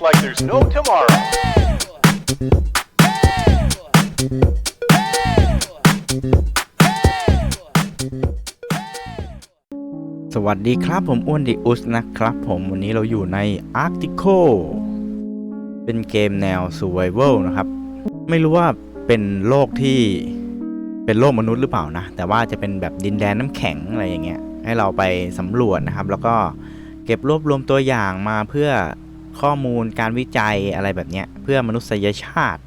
life like there's no tomorrow. สวัสดีครับผมอ้วนดิอุสนะครับผมวันนี้เราอยู่ใน Arctico เป็นเกมแนว Survival นะครับ ไม่รู้ว่าเป็นโลกที่เป็นโลกมนุษย์หรือเปล่านะ แต่ว่าจะเป็นแบบดินแดนน้ำแข็งอะไรอย่างเงี้ยให้เราไปสำรวจนะครับ แล้วก็เก็บรวบรวมตัวอย่างมาเพื่อ ข้อมูลการวิจัยอะไรแบบเนี้ยเพื่อมนุษยชาติ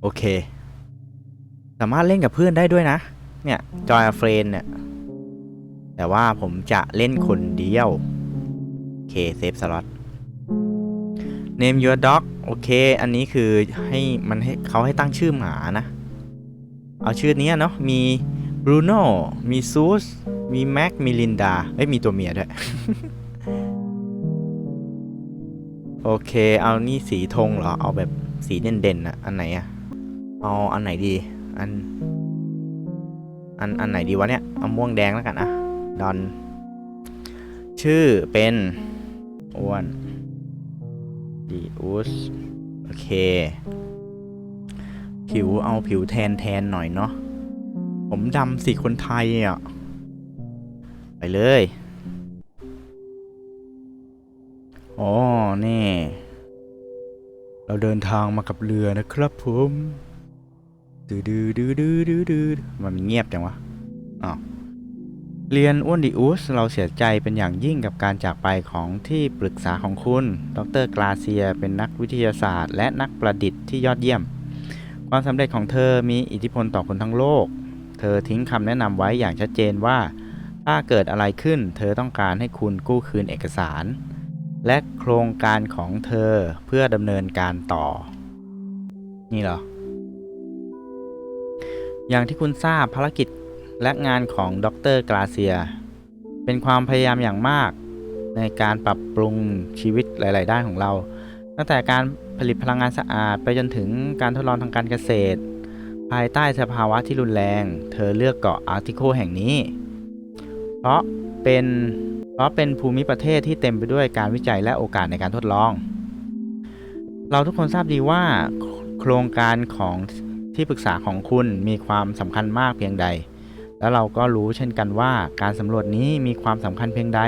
โอเค สามารถเล่นกับเพื่อนได้ด้วยนะ เนี่ย Joy a Friend เนี่ย แต่ว่าผมจะเล่นคนเดียว โอเคเซฟสล็อต name your dog โอเค อันนี้คือให้มันให้เขาให้ตั้งชื่อหมานะ เอาชื่อนี้เนาะ มี Bruno มีซูสมีแม็กมีลินดาเอ้ยมีตัวเมียด้วย โอเค เอานี่สีธงเหรอ เอาแบบสีเด่นๆนะอันไหนอะเอาอันไหนดี อัน อัน อันไหนดีวะเนี่ย เอาม่วงแดงแล้วกันอะดอน ชื่อเป็นอ้วนดีอุสโอเค ผิวเอาผิวแทนแทนหน่อยเนาะ ผมดำสิคนไทยอะ ไปเลย อ๋อ นี่ เราเดินทางมากับเรือนะครับผมดืดืดืดืดืดื้อมันเงียบจังวะอ้าวเรียนอ้วนดิอุส เราเสียใจเป็นอย่างยิ่งกับการจากไปของที่ปรึกษาของคุณ ดรกลาเซียเป็นนักวิทยาศาสตร์ และนักประดิษฐ์ที่ยอดเยี่ยม ความสำเร็จของเธอมีอิทธิพลต่อคนทั้งโลก เธอทิ้งคำแนะนำไว้อย่างชัดเจนว่า ถ้าเกิดอะไรขึ้น เธอต้องการให้คุณกู้คืนเอกสาร และโครงการของเธอเพื่อดำเนินการต่อ นี่เหรอ อย่างที่คุณทราบภารกิจและงานของดรกลาเซีย เป็นความพยายามอย่างมาก ในการปรับปรุงชีวิตหลาย ๆ ด้านของเรา ตั้งแต่การผลิตพลังงานสะอาดไปจนถึงการทดลองทางการเกษตร ภายใต้สภาวะที่รุนแรง เธอเลือกเกาะอาร์ติโคแห่งนี้ เพราะเป็น เพราะเป็นภูมิประเทศที่เต็มไปด้วยการวิจัยและโอกาสในการทดลอง เราทุกคนทราบดีว่าโครงการของที่ปรึกษาของคุณมีความสำคัญมากเพียงใด แล้วเราก็รู้เช่นกันว่าการสำรวจนี้มีความสำคัญเพียงใด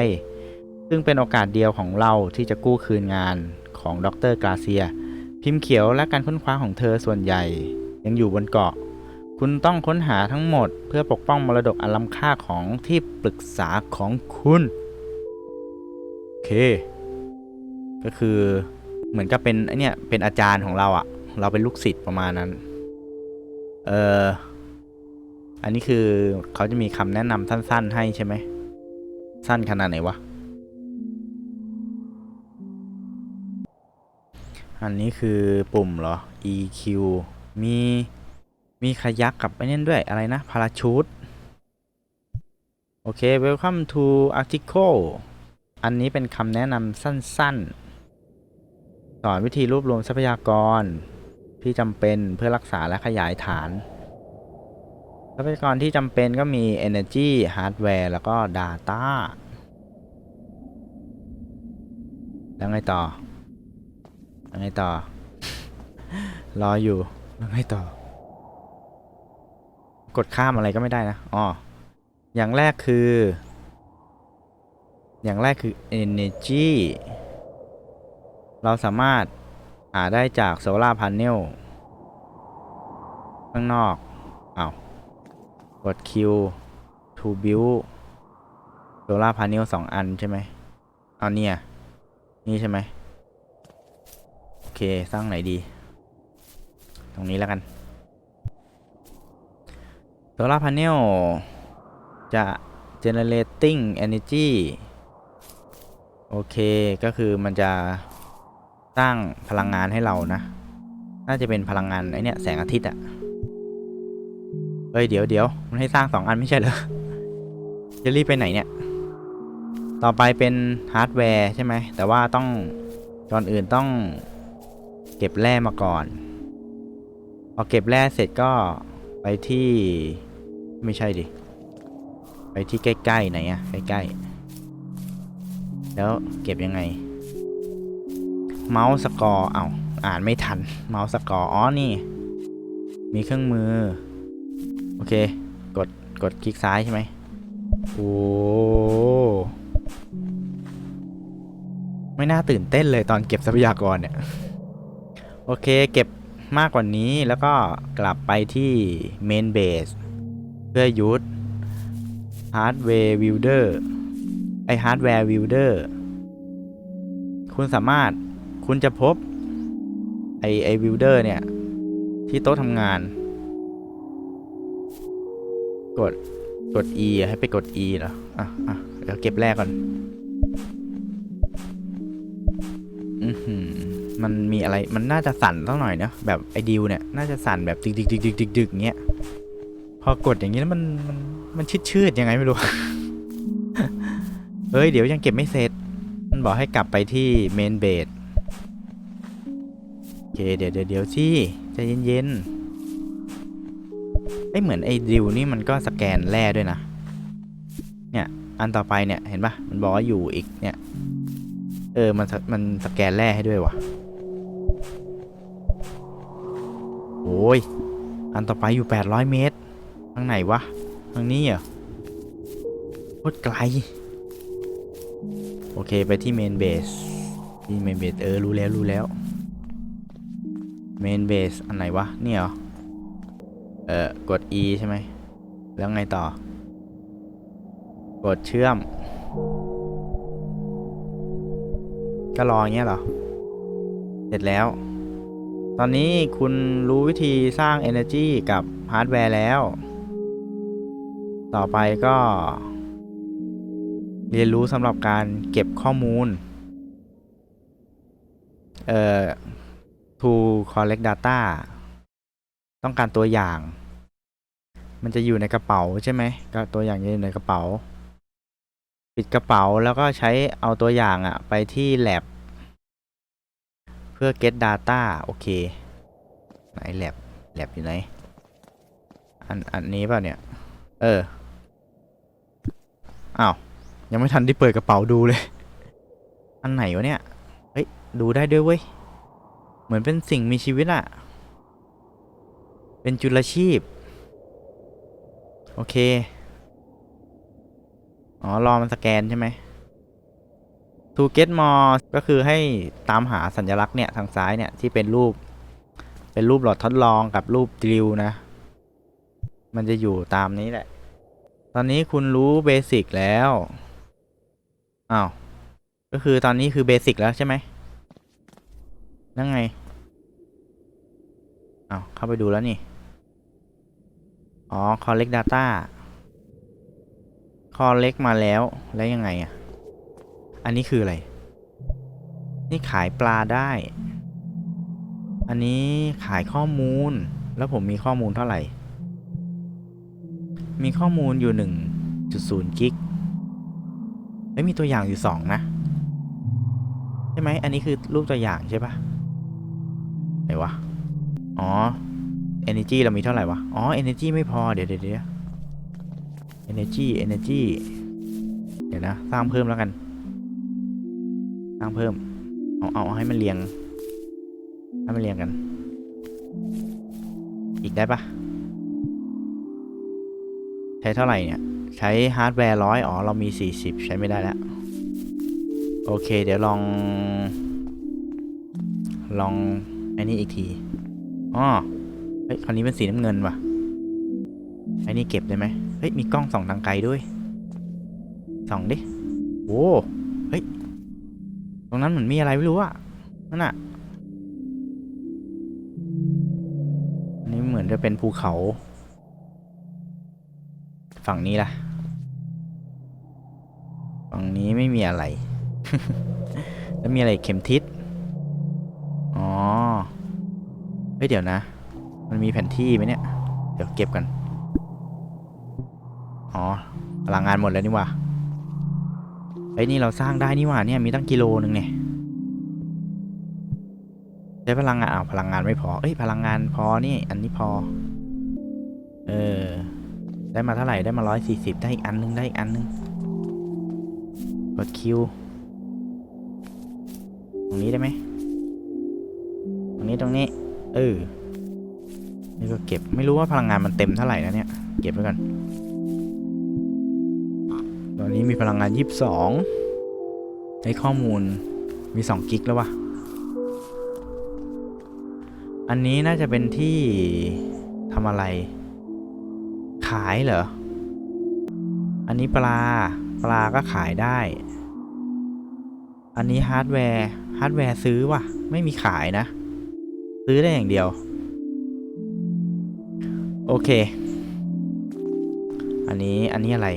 ซึ่งเป็นโอกาสเดียวของเราที่จะกู้คืนงานของดรกราเซีย พิมพ์เขียวและการค้นคว้าของเธอส่วนใหญ่ยังอยู่บนเกาะ คุณต้องค้นหาทั้งหมด เพื่อปกป้องมรดกอันล้ำค่าของที่ปรึกษาของคุณ เค ก็คือเหมือนกับเป็นไอเนี่ยเป็นอาจารย์ของเราอะเราเป็นลูกศิษย์ประมาณนั้น เอออันนี้คือเขาจะมีคำแนะนำสั้น ๆ ให้ใช่ไหม สั้นขนาดไหนวะ อันนี้คือปุ่มเหรอ EQ มีมีขยักกับไอ้นั่นด้วยอะไรนะ พาราชูตโอเค welcome to article อันนี้เป็นคำแนะนำสั้นๆ สอนวิธีรวบรวมทรัพยากรที่จำเป็นเพื่อรักษาและขยายฐาน ทรัพยากรที่จำเป็นก็มี Energy Hardware แล้วก็ Data แล้วไงต่อ แล้วไงต่อ รออยู่ แล้วไงต่อ กดข้ามอะไรก็ไม่ได้นะ อ๋อ อย่างแรกคือ อย่างแรกคือ Energy เราสามารถหาได้จากโซลาร์พาเนลข้างนอกอ้าวกด Q to build โซลาร์พาเนลสองอันใช่ไหมเอาเนี่ย นี่ใช่ไหมโอเค สร้างไหนดี ตรงนี้แล้วกันโซลาร์พาเนลจะ generating energy โอเคก็คือมันจะสร้างพลังงานให้เรานะ น่าจะเป็นพลังงานไอเนี่ยแสงอาทิตย์อะเฮ้ยเดี๋ยวเดี๋ยวมันให้สร้างสองอันไม่ใช่เหรอจะรีบไปไหนเนี่ย ต่อไปเป็นฮาร์ดแวร์ใช่ไหม แต่ว่าต้องก่อนอื่นต้องเก็บแร่มาก่อน พอเก็บแร่เสร็จก็ไปที่ไม่ใช่ดิ ไปที่ใกล้ๆไหนอะใกล้ๆ แล้วเก็บยังไง เมาส์สกอร์เอาอ่านไม่ทัน เมาส์สกอร์อ๋อนี่ มีเครื่องมือ โอเค กดกดคลิกซ้ายใช่ไหมโอ้ไม่น่าตื่นเต้นเลยตอนเก็บทรัพยากรเนี่ย โอเคเก็บมากกว่านี้แล้วก็กลับไปที่เมนเบสเพื่อยุดฮาร์ดแวร์วิลเดอร์ ไอฮาร์ดแวร์วิลเดอร์คุณสามารถคุณจะพบ ไอไอวิลเดอร์เนี่ย ที่โต๊ะทำงาน กดกด E ให้ไปกด E เหรอ อะอะเดี๋ยวเก็บแรกก่อน อือหือมันมีอะไรมันน่าจะสั่นสักหน่อยเนอะแบบไอดิวเนี่ย น่าจะสั่นแบบดึกดึกดึกดึกดึกเงี้ย พอกดอย่างนี้แล้วมันมันมันชืดชืดยังไงไม่รู้ ฮ้ย เดี๋ยวยังเก็บไม่เสร็จ มันบอกให้กลับไปที่เมนเบสโอเค เดี๋ยวเดี๋ยวเดี๋ยวสิใจเย็นๆไอยเหมือนไอ้ดิวนี่มันก็สแกนแร่ด้วยนะ เนี่ย อันต่อไปเนี่ยเห็นปะมันบอกว่าอยู่อีกเนี่ย เออ มันมันสแกนแร่ให้ด้วยวะโอ้ย อันต่อไปอยู่ 800 เมตร ทางไหนวะ ทางนี้เหรอโคตรไกล โอเคไปที่เมนเบสที่เมนเบสเออ รู้แล้วรู้แล้วเมนเบสอันไหนวะ เนี่ยเหรอ เออกด E ใช่ไหม แล้วไงต่อ กดเชื่อม ก็รออย่างเงี้ยเหรอ เสร็จแล้ว ตอนนี้คุณรู้วิธีสร้าง Energy กับฮาร์ดแวร์แล้ว ต่อไปก็ เรียนรู้สำหรับการเก็บข้อมูลเอ่อ to collect data ต้องการตัวอย่าง มันจะอยู่ในกระเป๋าใช่ไหมก็ตัวอย่างอยู่ในกระเป๋า ปิดกระเป๋าแล้วก็ใช้เอาตัวอย่างอะไปที่ lab เพื่อ get data โอเค ไหน lab lab อยู่ไหน อัน อันนี้เปล่าเนี่ย เออ อ้าว ยังไม่ทันได้เปิดกระเป๋าดูเลย อันไหนวะเนี่ย เฮ้ย ดูได้ด้วยเว้ย เหมือนเป็นสิ่งมีชีวิตอะเป็นจุลชีพ โอเค อ๋อ รอมันสแกนใช่ไหม to get more ก็คือให้ตามหาสัญลักษณ์เนี่ย ทางซ้ายเนี่ย ที่เป็นรูป เป็นรูปหลอดทดลองกับรูปดิลนะ มันจะอยู่ตามนี้แหละ ตอนนี้คุณรู้เบสิกแล้ว อ้าว ก็คือตอนนี้คือเบสิกแล้วใช่ไหมนั่งไง อ้าว เข้าไปดูแล้วนี่ อ๋อ collect data collect มาแล้ว แล้วยังไงอะ อันนี้คืออะไร นี่ขายปลาได้ อันนี้ขายข้อมูล แล้วผมมีข้อมูลเท่าไหร่ มีข้อมูลอยู่ 1.0 กิก ไม่มีตัวอย่างอยู่2นะ ใช่ไหม อันนี้คือรูปตัวอย่างใช่ปะไหนวะ อ๋อ energy เรามีเท่าไหร่วะ อ๋อ energy ไม่พอ เดี๋ยวเดี๋ยวเดี๋ยว energy energy เดี๋ยวนะ สร้างเพิ่มแล้วกัน สร้างเพิ่ม เอาเอาให้มันเรียง ให้มันเรียงกัน อีกได้ปะใช้เท่าไหร่เนี่ย ใช้ฮาร์ดแวร์ร้อยอ๋อ เรามี 40 ใช้ไม่ได้แล้ว โอเค เดี๋ยวลอง ลองไอ้นี่อีกทีอ๋อเฮ้ยคราวนี้เป็นสีน้ำเงินว่ะไอ้นี่เก็บได้ไหมเฮ้ย มีกล้องส่องทางไกลด้วย ส่องดิโอ้เฮ้ย ตรงนั้นเหมือนมีอะไรไม่รู้อะนั่นอะอันนี้เหมือนจะเป็นภูเขา ฝั่งนี้ล่ะ ฝั่งนี้ไม่มีอะไร แล้วมีอะไรเข็มทิศ อ๋อ เฮ้ยเดี๋ยวนะ มันมีแผนที่ไหมเนี่ย เดี๋ยวเก็บกัน อ๋อพลังงานหมดแล้วนี่ว่าเฮ้ยนี่เราสร้างได้นี่ว่าเนี่ยมีตั้งกิโลนึงเนี่ยใช้พลังงานอ้าวพลังงานไม่พอ เอ้ยพลังงานพอนี่ อันนี้พอ เออ ได้มาเท่าไหร่ได้มาร้อยสี่สิบได้อีกอันนึงได้อีกอันนึง กดคิว ตรงนี้ได้ไหม ตรงนี้ตรงนี้ เออ นี่ก็เก็บ ไม่รู้ว่าพลังงานมันเต็มเท่าไหร่นะเนี่ย เก็บไว้ก่อน ตอนนี้มีพลังงาน 22ในข้อมูล มี 2 กิกแล้ววะอันนี้น่าจะเป็นที่ทำอะไร ขายเหรอ อันนี้ปลา ปลาก็ขายได้ อันนี้ฮาร์ดแวร์ฮาร์ดแวร์ซื้อว่ะ ไม่มีขายนะ ซื้อได้อย่างเดียว โอเค อันนี้อันนี้อะไร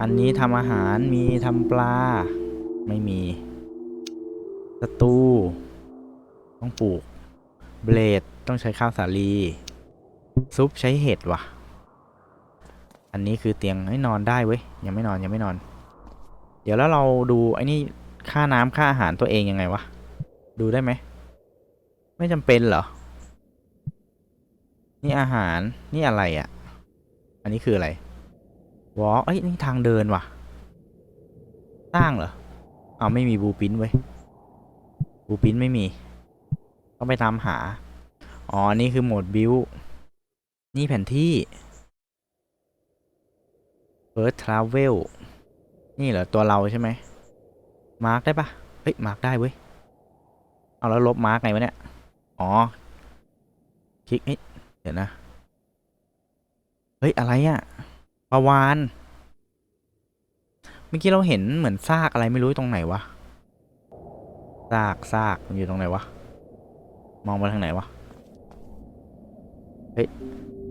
อันนี้ทำอาหารมีทำปลา ไม่มีสตูต้องปลูก เบลดต้องใช้ข้าวสาลี ซุปใช้เห็ดว่ะ อันนี้คือเตียงให้นอนได้เว้ย ยังไม่นอนยังไม่นอน เดี๋ยวแล้วเราดูไอ้นี่ค่าน้ำค่าอาหารตัวเองยังไงวะ ดูได้ไหม ไม่จำเป็นเหรอ นี่อาหารนี่อะไรอะ่ะ อันนี้คืออะไรวอลเอ้ยนี่ทางเดินว่ะ สร้างเหรอเอาไม่มีบูปินเว้บูปินไม่มี ต้องไปตามหา อ๋อ นี่คือโหมดบิวนี่แผนที่ First Travel นี่เหรอตัวเราใช่ไหมมาร์กได้ปะเฮ้ยมาร์กได้เว้ย เอาแล้วลบมาร์กไงวะเนี่ย อ๋อ คลิกเฮ้ยเดี๋ยวนะ เฮ้ย อะไรอะปลาวาน เมื่อกี้เราเห็นเหมือนซากอะไรไม่รู้ตรงไหนวะ ซากซากมันอยู่ตรงไหนวะ มองไปทางไหนวะ เฮ้ย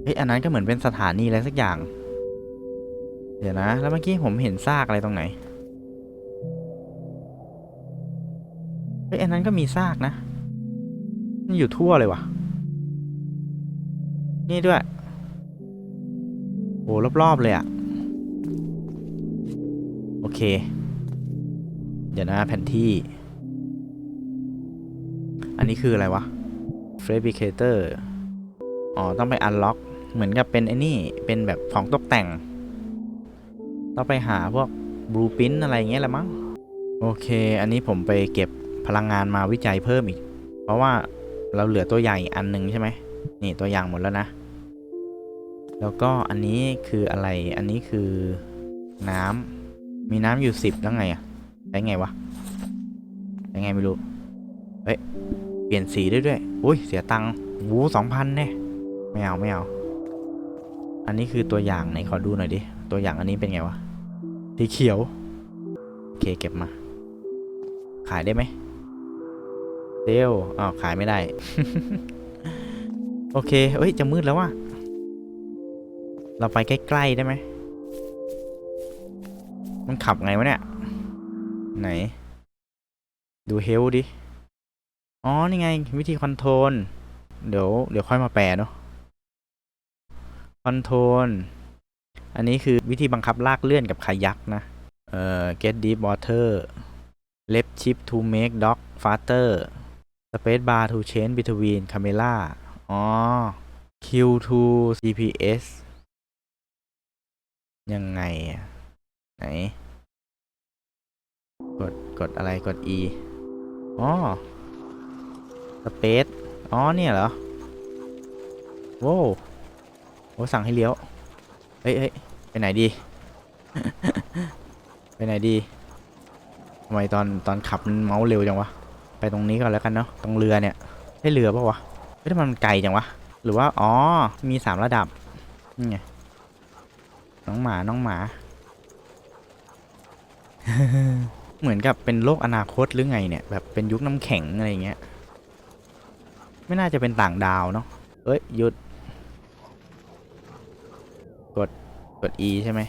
เฮ้ย อันนั้นก็เหมือนเป็นสถานีอะไรสักอย่าง เดี๋ยวนะ แล้วเมื่อกี้ผมเห็นซากอะไรตรงไหน เฮ้ย อันนั้นก็มีซากนะ มันอยู่ทั่วเลยวะนี่ด้วย โห รอบ ๆ เลยอะโอเค เดี๋ยวนะแผนที่ อันนี้คืออะไรวะ Fabricator อ๋อ ต้องไปอันล็อก เหมือนกับเป็นไอ้นี่ เป็นแบบของตกแต่ง ต้องไปหาพวกบลูพิ n อะไรอย่างเงี้ยแหละมั้ง โอเค อันนี้ผมไปเก็บพลังงานมาวิจัยเพิ่มอีก เพราะว่าเราเหลือตัวอย่างอีกอันหนึ่งใช่ไหม นี่ตัวอย่างหมดแล้วนะ แล้วก็อันนี้คืออะไร อันนี้คือน้ำ มีน้ำอยู่สิบแล้วไงอะใช้ไงวะใช้ไงไม่รู้ เฮ้ย เปลี่ยนสีได้ด้วย อุ้ย เสียตังค์วูสองพันแน่ไม่เอาไม่เอา อันนี้คือตัวอย่างไหนขอดูหน่อยดิ ตัวอย่างอันนี้เป็นไงวะสีเขียว โอเคเก็บมา ขายได้ไหมเซลอ๋อขายไม่ได้ โอเค เอ้ย จะมืดแล้วว่ะ เราไปใกล้ ๆ ได้ไหม มันขับไงวะเนี่ย ไหน ดูเฮลดิ อ๋อ นี่ไง วิธีคอนโทรล เดี๋ยว เดี๋ยวค่อยมาแปลเนาะ คอนโทรล อันนี้คือวิธีบังคับลากเลื่อนกับคายักนะ เอ่อ get deep water left shift to make dock faster space bar to change between camera อ๋อ Q to GPS ยังไงอะไหน กด กดอะไร กด E อ๋อ Space อ๋อ เนี่ยเหรอ โว้โอสั่งให้เลี้ยวเฮ้ยเฮ้ย ไปไหนดี ไปไหนดีทำไมตอนตอนขับมันเมาส์เร็วจังวะ ไปตรงนี้ก่อนแล้วกันเนาะ ตรงเรือเนี่ย ได้เรือปะวะ เฮ้ยทำไมมันไกลจังวะ หรือว่า อ๋อ มีสามระดับ นี่ไง น้องหมา น้องหมา เหมือนกับเป็นโลกอนาคตหรือไงเนี่ย แบบเป็นยุคน้ำแข็งอะไรเงี้ย ไม่น่าจะเป็นต่างดาวเนาะเอ้ยหยุด กด กด E ใช่ไหม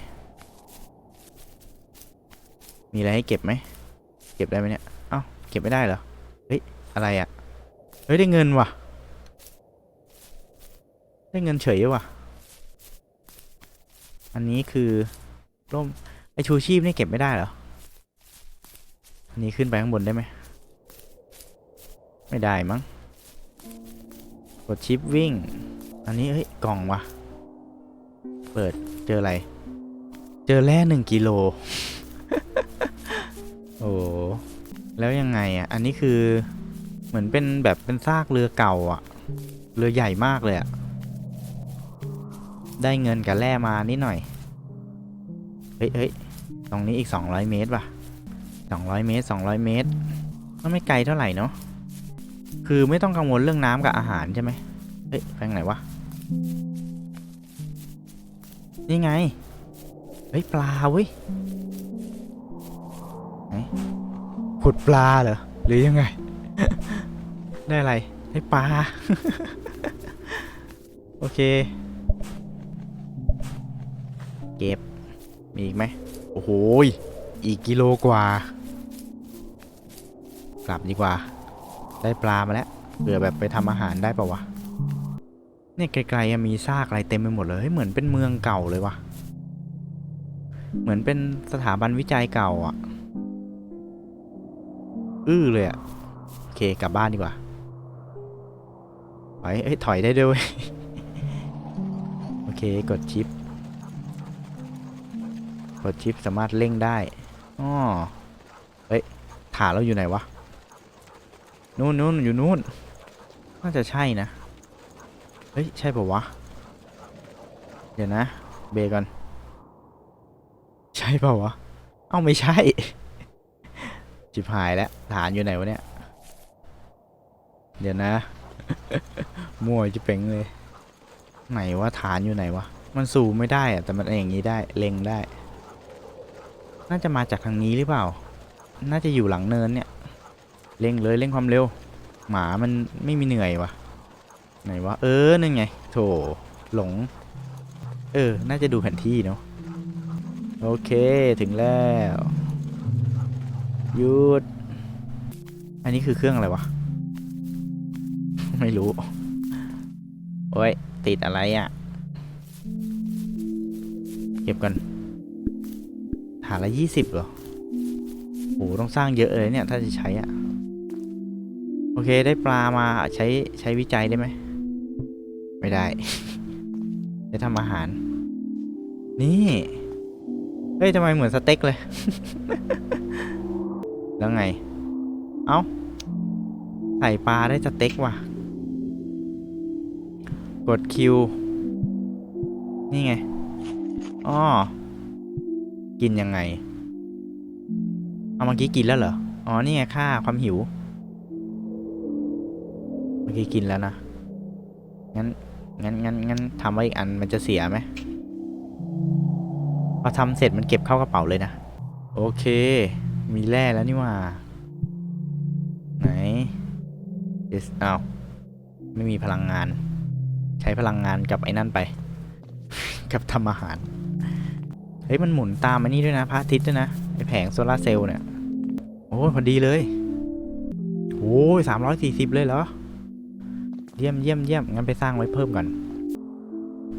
มีอะไรให้เก็บไหม เก็บได้ไหมเนี่ย เอ้า เก็บไม่ได้เหรอ เฮ้ย อะไรอะ่ะ เฮ้ย ได้เงินว่ะ ได้เงินเฉยว่ะ อันนี้คือร่ม ไอชูชีพนี่เก็บไม่ได้เหรอ อันนี้ขึ้นไปข้างบนได้ไหม ไม่ได้มั้ง กดชิปวิ่ง อันนี้เฮ้ย กล่องว่ะ เปิด เจออะไร เจอแร่หนึ่งกิโล โอ้แล้วยังไงอะ อันนี้คือเหมือนเป็นแบบเป็นซากเรือเก่าอะเรือใหญ่มากเลยอะได้เงินกับแร่มานิดหน่อย เฮ้ยเฮ้ยตรงนี้อีก 200 เมตรป่ะ 200 เมตร 200 เมตร ก็ไม่ไกลเท่าไหร่เนาะ คือไม่ต้องกังวลเรื่องน้ำกับอาหารใช่ไหมเฮ้ยไปทางไหนวะ นี่ไง เฮ้ย ปลาเว้ยไหนขุดปลาเหรอ หรือยังไง ได้อะไร ได้ปลา โอเค เก็บ มีอีกไหม โอ้โหยอีกกิโลกว่า กลับดีกว่า ได้ปลามาแล้วเผื่อแบบไปทำอาหารได้ปะวะ เนี่ยไกลๆมีซากอะไรเต็มไปหมดเลยเฮ้ยเหมือนเป็นเมืองเก่าเลยวะเหมือนเป็นสถาบันวิจัยเก่าอะ อื้อเลยอะ โอเคกลับบ้านดีกว่าถอยเอ้ยถอยได้ด้วยเวยโอเคกดชิป กดชิปสามารถเร่งได้อ๋อเฮ้ยฐานเราอยู่ไหนวะนู่นนู่นอยู่นู่นน่าจะใช่นะ เฮ้ย ใช่ป่าวะ เดี๋ยวนะ เบรกก่อน ใช่เปล่าวะ เอ้าไม่ใช่ จิบหายแล้วฐานอยู่ไหนวะเนี่ย เดี๋ยวนะ มั่วจะเป่งเลย ไหนวะฐานอยู่ไหนวะ มันสูงไม่ได้อะแต่มันอย่างนี้ได้เล็งได้ น่าจะมาจากทางนี้หรือเปล่า น่าจะอยู่หลังเนินเนี่ย เร่งเลยเร่งความเร็ว หมามันไม่มีเหนื่อยวะ ไหนวะเออนั่นไง โถหลง เออ น่าจะดูแผนที่เนาะโอเคถึงแล้วหยุด อันนี้คือเครื่องอะไรวะ ไม่รู้ โอ้ย ติดอะไรอะ่ะ เก็บก่อนฐานละยี่สิบเหรอโหต้องสร้างเยอะเลยเนี่ย ถ้าจะใช้อะ โอเคได้ปลามาใช้ใช้วิจัยได้ไหม ไม่ได้ จะทำอาหาร นี่ เฮ้ยทำไมเหมือนสเต็กเลย แล้วไง เอ้า ใส่ปลาได้สเต็กว่ะ กดคิว นี่ไง อ้อ กินยังไง เอาเมื่อกี้กินแล้วเหรอ อ๋อ นี่ไงค่าความหิว เมื่อกี้กินแล้วนะงั้น งั้นงั้นงั้นทำไว้อีกอันมันจะเสียไหมพอทำเสร็จมันเก็บเข้ากระเป๋าเลยนะ โอเค มีแร่แล้วนี่ว่า ไหนเดสอ้าวไม่มีพลังงาน ใช้พลังงานกับไอ้นั่นไป กับทำอาหาร เฮ้ย มันหมุนตามไอ้นี่ด้วยนะพระอาทิตย์ด้วยนะ ไอแผงโซลาร์เซลล์เนี่ย โอ้พอดีเลยโอ้ยสามร้อยสี่สิบเลยเหรอ เยี่ยมเยี่ยมเยี่ยมงั้นไปสร้างไว้เพิ่มก่อน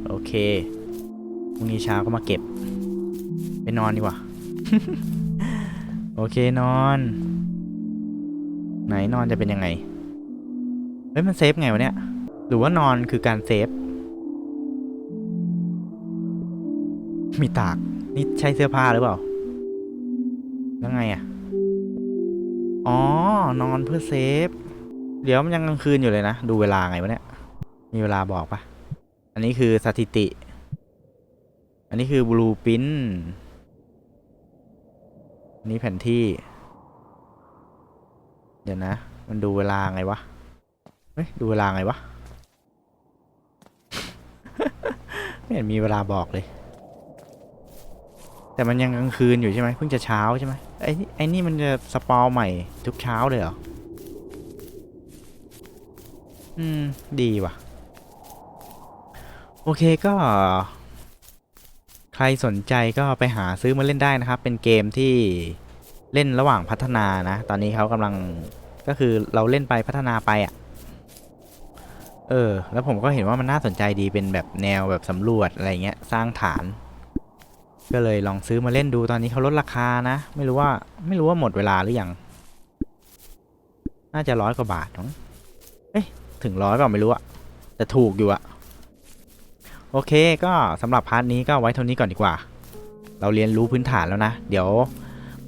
โอเคพรุ่งนี้เช้าก็มาเก็บ ไปนอนดีกว่า โอเคนอน ไหนนอนจะเป็นยังไง เฮ้ย มันเซฟไงวะเนี่ย หรือว่านอนคือการเซฟ มีตาก นี่ใช้เสื้อผ้าหรือเปล่า แล้วไงอะ อ๋อ นอนเพื่อเซฟ เดี๋ยวมันยังกลางคืนอยู่เลยนะ ดูเวลาไงวะเนี่ย มีเวลาบอกปะอันนี้คือสถิติ อันนี้คือบลูปินอันนี้แผนที่ เดี๋ยวนะ มันดูเวลาไงวะ เฮ้ย ดูเวลาไงวะ ไม่เห็นมีเวลาบอกเลย แต่มันยังกลางคืนอยู่ใช่ไหมเพิ่งจะเช้าใช่ไหมไอ้ไอ้นี่มันจะสปอร์ใหม่ทุกเช้าเลยเหรอ อืม ดีว่ะ โอเคก็ ใครสนใจก็ไปหาซื้อมาเล่นได้นะครับ เป็นเกมที่เล่นระหว่างพัฒนานะ ตอนนี้เขากำลังก็คือเราเล่นไปพัฒนาไปอะ่ะ เออ แล้วผมก็เห็นว่ามันน่าสนใจดีเป็นแบบแนวแบบสำรวจอะไรเงี้ย สร้างฐาน ก็เลยลองซื้อมาเล่นดูตอนนี้เขาลดราคานะ ไม่รู้ว่าไม่รู้ว่าหมดเวลาหรือยัง น่าจะร้อยกว่าบาทมั้งเอ๊ะ ถึงร้อยเปล่าไม่รู้อะแต่ถูกอยู่อะโอเคก็สำหรับพาร์ทนี้ก็ไว้เท่านี้ก่อนดีกว่า เราเรียนรู้พื้นฐานแล้วนะ เดี๋ยว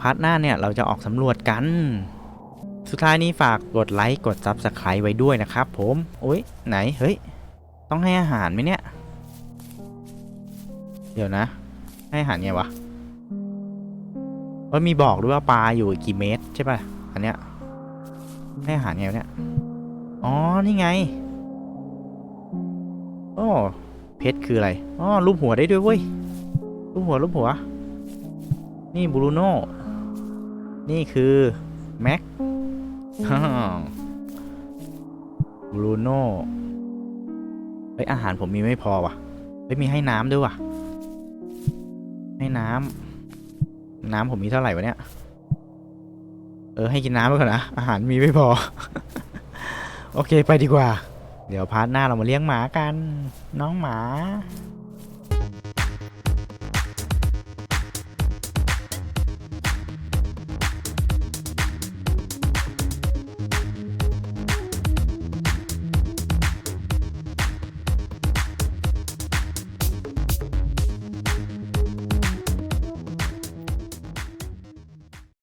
พาร์ทหน้าเนี่ยเราจะออกสำรวจกัน สุดท้ายนี้ฝากกดไลค์กด Subscribe ไว้ด้วยนะครับผมโอ้ยไหนเฮ้ย ต้องให้อาหารไหมเนี่ย เดี๋ยวนะ ให้อาหารไงวะว่ามีบอกด้วยว่าปลาอยู่กี่เมตรใช่ป่ะอันเนี้ยให้อาหารไงวะเนี่ย อ๋อ นี่ไงโอ้เพชรคืออะไรอ๋อรูปหัวได้ด้วยเว้ยรูปหัวรูปหัว นี่บรูโน่นี่คือแม็กบรูโน่เฮ้ยอาหารผมมีไม่พอว่ะเฮ้ยมีให้น้ำด้วยว่ะ ให้น้ำน้ำผมมีเท่าไหร่วะเนี่ย เออให้กินน้ำไปก่อนนะอาหารมีไม่พอ โอเคไปดีกว่า เดี๋ยวพาร์ทหน้าเรามาเลี้ยงหมากัน น้องหมา